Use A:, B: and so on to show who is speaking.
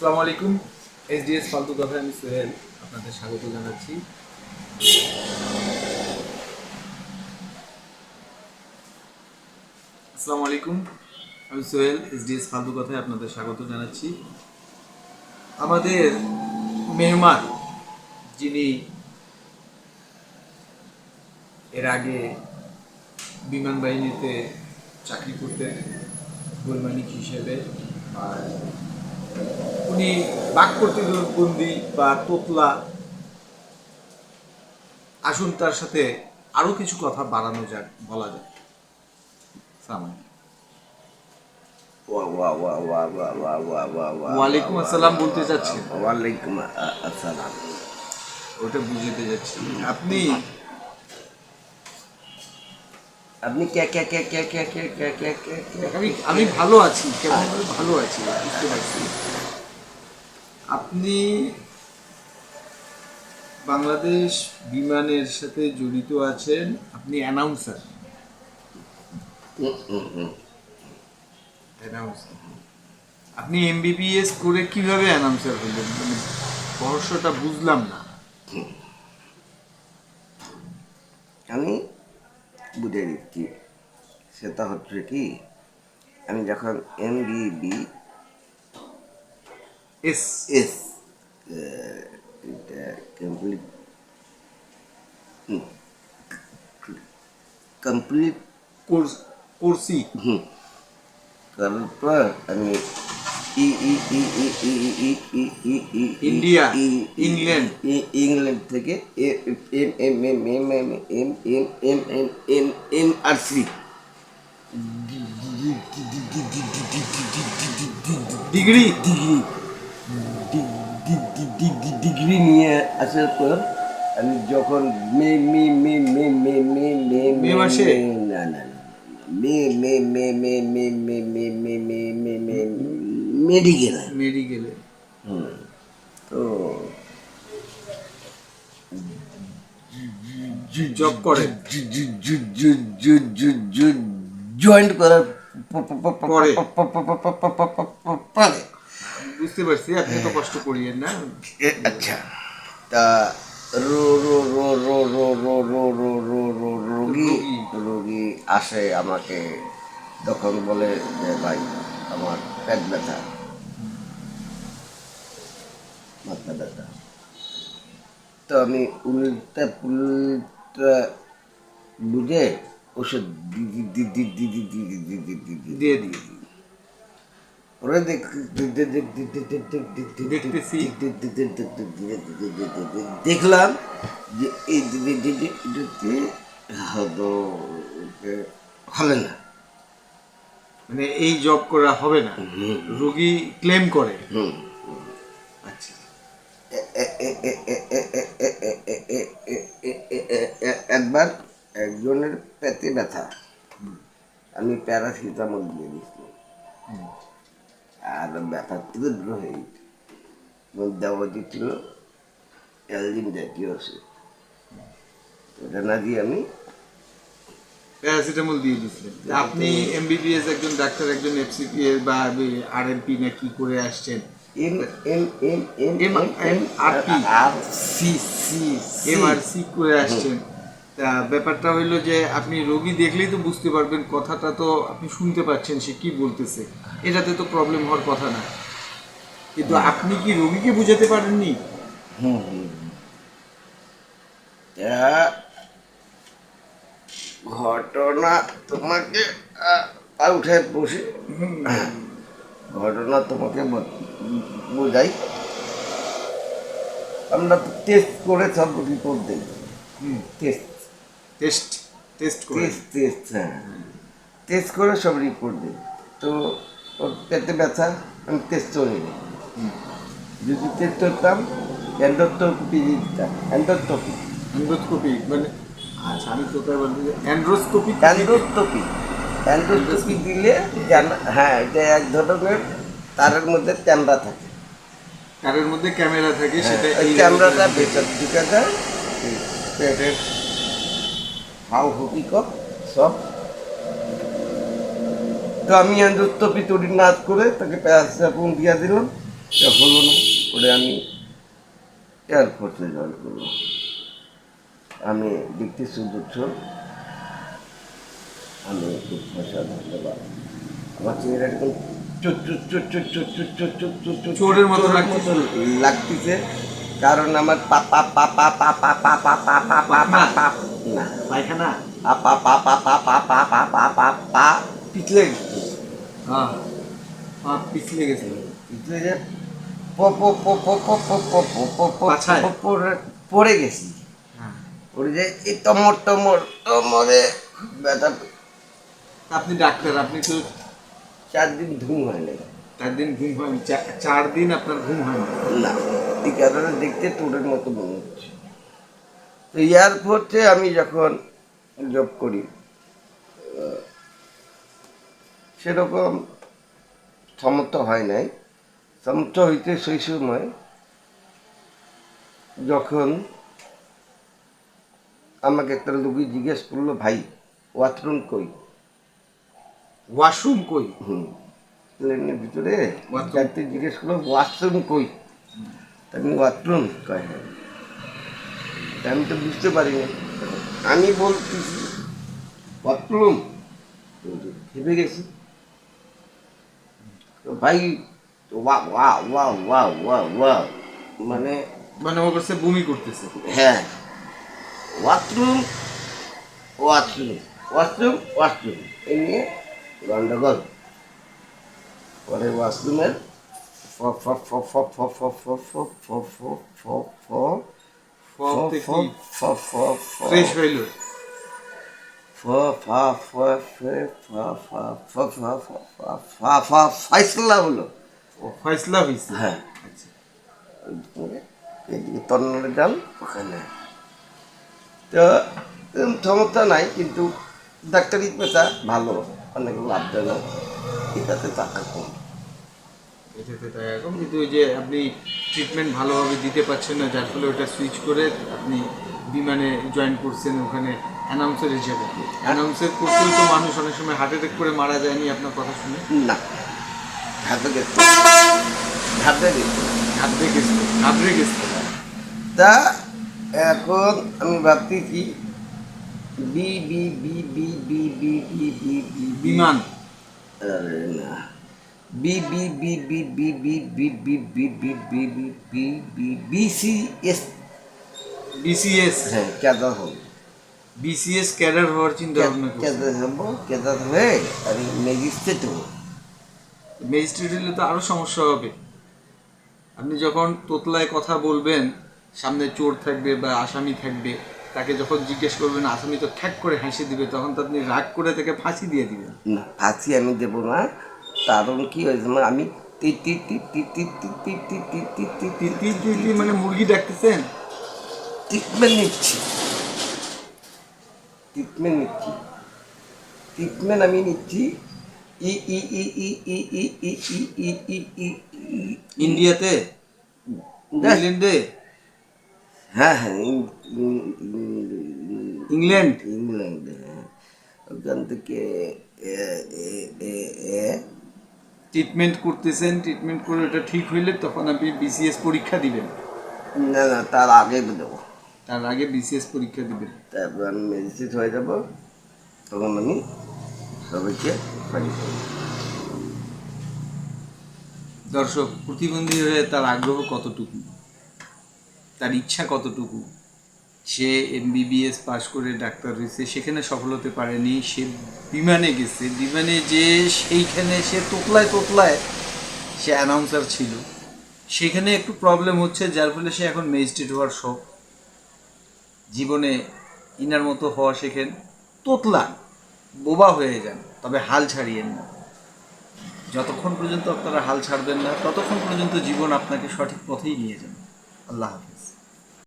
A: আসসালামু আলাইকুম। S SDS ফালতু কথায় আমি সোহেল আপনাদের স্বাগত জানাচ্ছি। আসসালামু আলাইকুম। আমি সোহেল এসডিএস ফালতু কথায় আপনাদের স্বাগত জানাচ্ছি। আমাদের মেহমান যিনি এর আগে বিমান বাহিনীতে চাকরি করতেন বৈমানিক হিসেবে, আর উনি বাক প্রতিবন্ধী বা তোতলা। আসুন তার সাথে আরও কিছু কথা বাড়ানো যাক, বলা যাক। ওয়ালাইকুম আসসালাম বলতে চাচ্ছি
B: ওয়ালাইকুম আসসালাম
A: ওটা বুঝতে যাচ্ছি আপনি
B: আপনি কে কে কে কে কে কে কে কে কে
A: আমি আমি ভালো আছি ভালো আছি বুঝতে পারছি। আপনি বাংলাদেশ বিমানের সাথে জড়িত আছেন আপনি অ্যানাউন্সার অ্যানাউন্সার আপনি এমবিবিএস করে কীভাবে অ্যানাউন্সার হলেন? মানে রহস্যটা বুঝলাম না।
B: আমি বুঝে দিচ্ছি সেটা হচ্ছে কি আমি যখন M B B
A: S.
B: S এটা কমপ্লিট কমপ্লিট
A: কোর্স করছি
B: করার পর আমি
A: ইন্ডিয়া, ইংল্যান্ড।
B: ইংল্যান্ড থেকে M M M M M M M M M M M R C
A: degree
B: degree degree নিয়ে আসার পর আমি যখন মে মে মে মে মে মে মে
A: মে মাসে?
B: না না মে মে মে মে মে মে মে মে মে মে মেডিকেল
A: মেডিকেলে
B: তো
A: জব করেন
B: জয়েন্ট করার
A: পরে।
B: পরে
A: বুঝতে পারছি আপনি তো কষ্ট করিয়েন না
B: আচ্ছা তা রো রো রো রো রো রো রো রো রো রো রোগী।
A: রোগী
B: আসে আমাকে তখন বলে যে ভাই আমার পেট ব্যথা মাথা ব্যথা তো আমি উল্টে পুলটা বুঝে ওষুধ
A: দিয়ে দিই
B: ওরা দেখলাম যে এই হবে না
A: মানে এই জব করা হবে না রোগী ক্লেম করে আচ্ছা
B: একবার একজনের পেটে ব্যথা আমি প্যারাসিটামল দিয়ে দিচ্ছি আর ব্যথা তীব্র হয়ে গেছে দেওয়া দিচ্ছিল অ্যালজিন জাতীয় ওষুধ ওটা না দিয়ে আমি
A: প্যারাসিটামল দিয়ে দিয়েছিলেন আপনি এমবিবিএস একজন ডাক্তার একজন এফসিপি বা আরএমপি না কি করে আসছেন?
B: M M M M
A: M M R P?
B: R C C
A: MRC করে আসছেন। তা ব্যাপারটা হইল যে আপনি রোগী দেখলেই তো বুঝতে পারবেন কথাটা তো আপনি শুনতে পাচ্ছেন সে কি বলতেছে। এটাতে তো প্রবলেম হওয়ার কথা না। কিন্তু আপনি কি রোগীকে বুঝাতে পারেননি?
B: হুম হুম ঘটনা তোমাকে উঠে বসে। ঘটনা তোমাকে বোঝাই। আমরা টেস্ট করে সব রিপোর্ট দিই। টেস্ট
A: টেস্ট টেস্ট করে।
B: টেস্ট টেস্ট হ্যাঁ। টেস্ট করে সব রিপোর্ট দিই। তো ওর পেটে ব্যথা আমি টেস্ট করে নিই। যদি টেস্ট করতাম এন্ডোস্কোপি দিতাম। এন্ডোস্কোপি
A: অ্যান্ড্রোস্কোপি মানে আচ্ছা আমি অ্যান্ড্রোস্কোপি
B: অ্যান্ডোস্কোপি অ্যান্ডোস্কোপি দিলে হ্যাঁ এটা এক ধরনের তারের মধ্যে ক্যামেরা থাকে।
A: কারের মধ্যে ক্যামেরা থাকে সেটা
B: হ্যাঁ,
A: এই-
B: ক্যামেরাটা ভেতর ঢুকে যায় পেটের হাউ হকিকত সব। তো আমি এন্ডোস্কোপি তৈরি না করে তাকে প্যারাসিটামল দিয়ে দিলাম। তা হলো না পরে আমি এয়ারফোর্সে জয়েন করব আমি দেখতে সুদূর আমি খুব পয়সা ধন্যবাদ আমার চেহারা চোর
A: চোরের মতো
B: চোরের
A: লাগতেছে?
B: কারণ আমার পা পা পা পা পা পা পা পা পা পা পা পা পা না
A: পায়খানা
B: পা পা পা পা পা পা পা পা পা পা পিছলে গেছে
A: হ্যাঁ পা পিছলে গেছে
B: পিছলে যে পড়ে গেছি
A: হ্যাঁ
B: পড়ে যে এই টমর টমর টমরে ব্যথা
A: আপনি ডাক্তার আপনি তো
B: চার দিন ঘুম হয় না
A: চার দিন ঘুম হয়নি চা- চার দিন আপনার ঘুম হয়নি
B: না এই কারণে দেখতে তোরের মতো মনে হচ্ছে। তো এয়ারপোর্টে আমি যখন জব করি সেরকম সমর্থ হয় নাই। সমর্থ হইতে সেই সময় যখন আমাকে একটা লোকই জিজ্ঞেস করল ভাই ওয়াথরুম কই?
A: ওয়াশরুম কই?
B: হুম। প্লেনের ভিতরে? জিজ্ঞেস করল ওয়াশরুম কই? আমি ওয়াশরুম কয় হ্যাঁ আমি তো বুঝতে পারিনি। আমি বলতেছি ওয়াশরুম? ভেবে গেছি। ভাই ওয়া ওয়া ওয়া ওয়া ওয়া মানে
A: মানে ওর কাছে বমি করতেছে।
B: হ্যাঁ। ওয়াশরুম ওয়াশরুম ওয়াশরুম ওয়াশরুম এই নিয়ে গণ্ডগোল পরে ওয়াশরুমের ফাইসলা হলো
A: ফাইসলা হয়েছে
B: হ্যাঁ এদিকে তন্নর ডাল ওখানে তো সমস্যা নাই কিন্তু ডাক্তারি পেশা ভালো অনেক লাভজনক এটাতে টাকা কম।
A: এটাতে তাই এখন কিন্তু ওই যে আপনি ট্রিটমেন্ট ভালোভাবে দিতে পারছেন না যার ফলে ওটা সুইচ করে আপনি বিমানে জয়েন করছেন ওখানে অ্যানাউন্সার হিসেবে। অ্যানাউন্সার করতেও তো মানুষ অনেক সময় হার্ট অ্যাটাক করে মারা যায়নি আপনার কথা শুনে?
B: না। ঘাটে গেছে ঘাটে গেছে।
A: ঘাবড়ে গেছিল ঘাবড়ে গেছিল
B: তা এখন আমি ভাবতেছি B B B B B B B B B
A: বিমান
B: আরে না B B B B B B B B B B B B B B B C S
A: BCS
B: হ্যাঁ কেদা হবে
A: বিসিএস ক্যাডার হওয়ার চিন্তা ভাবনা
B: কেদা হব কেদা হয়ে আমি ম্যাজিস্ট্রেট হব
A: ম্যাজিস্ট্রেট হলে তো আরও সমস্যা হবে আপনি যখন তোতলায় কথা বলবেন সামনে চোর থাকবে বা আসামি থাকবে তাকে যখন জিজ্ঞেস করবেন আসামি তো ঠ্যাক করে হাসি দিবে তখন তো আপনি রাগ করে তাকে ফাঁসি দিয়ে দিবেন
B: না ফাঁসি আমি দেবো না কারণ কি হয়েছে মানে আমি
A: মানে মুরগি ডাকতেছেন
B: ট্রিটমেন্ট নিচ্ছি ট্রিটমেন্ট নিচ্ছি ট্রিটমেন্ট আমি নিচ্ছি ই ই ই ই ই ই ই ই ই ই
A: ইন্ডিয়াতে। ইংল্যান্ডে
B: হ্যাঁ হ্যাঁ ইং- ইং- ইং-
A: ইংল্যান্ড।
B: হ্যাঁ। ওখান থেকে
A: ট্রিটমেন্ট করতেছেন ট্রিটমেন্ট করে ওটা ঠিক হইলে তখন আপনি বিসিএস পরীক্ষা দিবেন।
B: না না তার আগে দেবো।
A: তার আগে বিসিএস পরীক্ষা দিবেন।
B: তারপর আমি ম্যাজিস্ট্রেট হয়ে যাব তখন আমি সবাইকে বাড়ি
A: দর্শক প্রতিবন্ধী হয়ে তার আগ্রহ কতটুকু? তার ইচ্ছা কতটুকু? সে এমবিবিএস পাশ করে ডাক্তার হয়েছে, সেখানে সফল হতে পারেনি, সে বিমানে গেছে, বিমানে যে সেইখানে সে তোতলায় তোতলায় সে অ্যানাউন্সার ছিল। সেখানে একটু প্রবলেম হচ্ছে, যার ফলে সে এখন ম্যাজিস্ট্রেট হওয়ার শখ। জীবনে ইনার মতো হওয়া শেখেন। তোতলান বোবা হয়ে যান, তবে হাল ছাড়িয়েন না। যতক্ষণ পর্যন্ত আপনারা হাল ছাড়বেন না, ততক্ষণ পর্যন্ত জীবন আপনাকে সঠিক পথেই নিয়ে যান আল্লাহ হাফিজ।